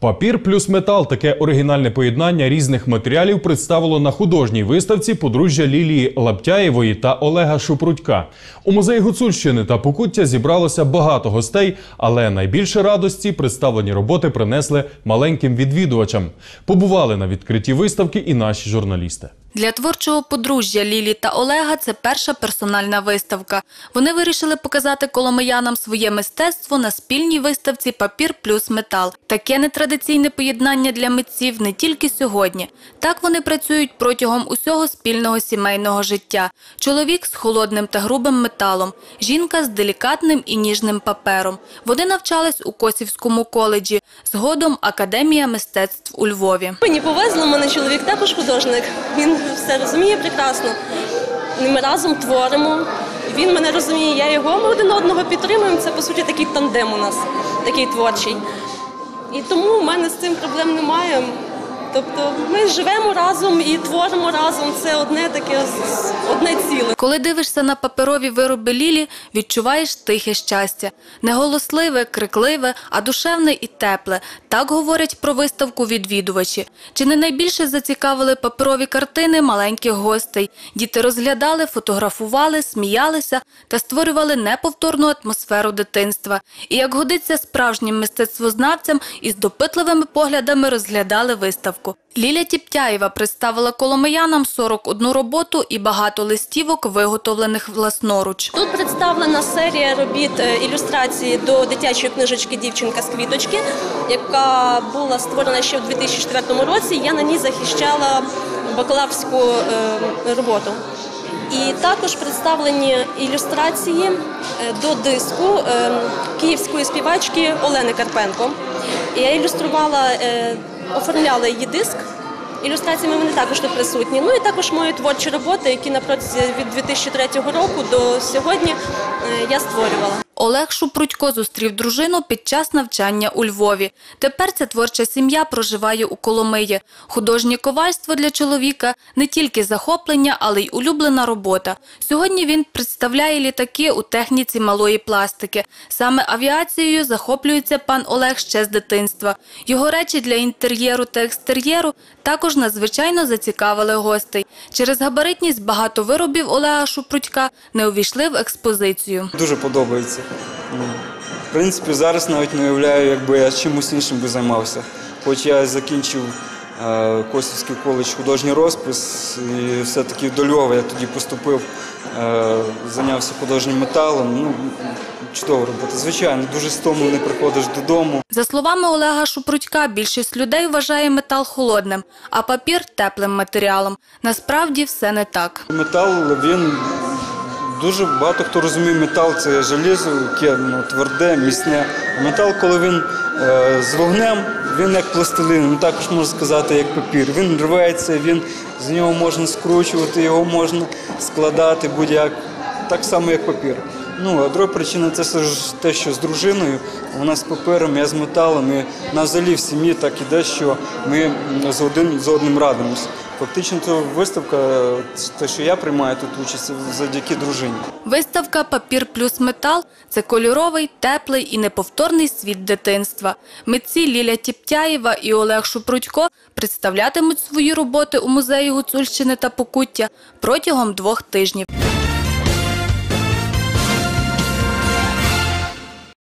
Папір плюс метал таке оригінальне поєднання різних матеріалів представило на художній виставці подружжя Лілії Лаптяєвої та Олега Шупрутька. У музеї Гуцульщини та Покуття зібралося багато гостей, але найбільше радості представлені роботи принесли маленьким відвідувачам. Побували на відкритті виставки і наші журналісти. Для творчого подружжя Лілі та Олега це перша персональна виставка. Вони вирішили показати коломиянам своє мистецтво на спільній виставці Папір плюс метал. Таке нетрадиційне поєднання для митців не тільки сьогодні. Так вони працюють протягом усього спільного сімейного життя. Чоловік з холодним та грубим металом, жінка з делікатним і ніжним папером. Вони навчались у Косівському коледжі, згодом Академія мистецтв у Львові. Мені повезло, мене чоловік також художник. Він все розуміє прекрасно. Ми разом творимо. Він мене розуміє, я його. Ми один одного підтримуємо. Це по суті такий тандем у нас, такий творчий. І тому в мене з цим проблем немає. Тобто ми живемо разом і творимо разом. Це одне таке одне ціле. Коли дивишся на паперові вироби Лілі, відчуваєш тихе щастя. Неголосливе, крикливе, а душевне і тепле. Так говорять про виставку відвідувачі. Чи не найбільше зацікавили паперові картини маленьких гостей? Діти розглядали, фотографували, сміялися та створювали неповторну атмосферу дитинства. І як годиться справжнім мистецтвознавцям, із допитливими поглядами розглядали виставку. Ліля Тіптяєва представила коломиянам 41 роботу і багато листівок, виготовлених власноруч. Тут представлена серія робіт е, ілюстрації до дитячої книжечки Дівчинка з квіточки, яка була створена ще в 2004 році. Я на ній захищала бакалаврську е, роботу. І також представлені ілюстрації е, до диску київської співачки Олени Карпенко. Я ілюструвала, оформляла її диск. Ілюстраціями вони також тут присутні. Ну і також мої творчі роботи, які на від 2003 року до сьогодні я створювала. Олег Шупрудько зустрів дружину під час навчання у Львові. Тепер ця творча сім'я проживає у Коломиї. Художнє ковальство для чоловіка не тільки захоплення, але й улюблена робота. Сьогодні він представляє літаки у техніці малої пластики. Саме авіацією захоплюється пан Олег ще з дитинства. Його речі для інтер'єру та екстер'єру також надзвичайно зацікавили гостей. Через габаритність багато виробів Олега Шупрудька не увійшли в експозицію. Дуже подобається. В принципі, зараз навіть не уявляю, якби я чимось іншим би займався. Хоч я закінчив е, Косівський коледж художній розпис, і все-таки до Львова я тоді поступив, е, зайнявся художнім металом. Ну, чудова робота. Звичайно, дуже стомлений приходиш додому. За словами Олега Шупрудька, більшість людей вважає метал холодним, а папір теплим матеріалом. Насправді все не так. Метал, він дуже багато хто розуміє метал це желізо, яке ну, тверде, міцне. Метал, коли він е, з вогнем, він як пластилин, ну, також можна сказати, як папір. Він рветься, він з нього можна скручувати, його можна складати будь-як, так само, як папір. Ну, а друга причина це все ж те, що з дружиною, вона з папером, я з металом. І на взагалі в сім'ї так іде, що ми з один з одним радимося. Фактично, це виставка, те, що я приймаю тут участь, завдяки дружині. Виставка Папір плюс метал це кольоровий, теплий і неповторний світ дитинства. Митці Ліля Тіптяєва і Олег Шупрудько представлятимуть свої роботи у музеї Гуцульщини та Покуття протягом двох тижнів.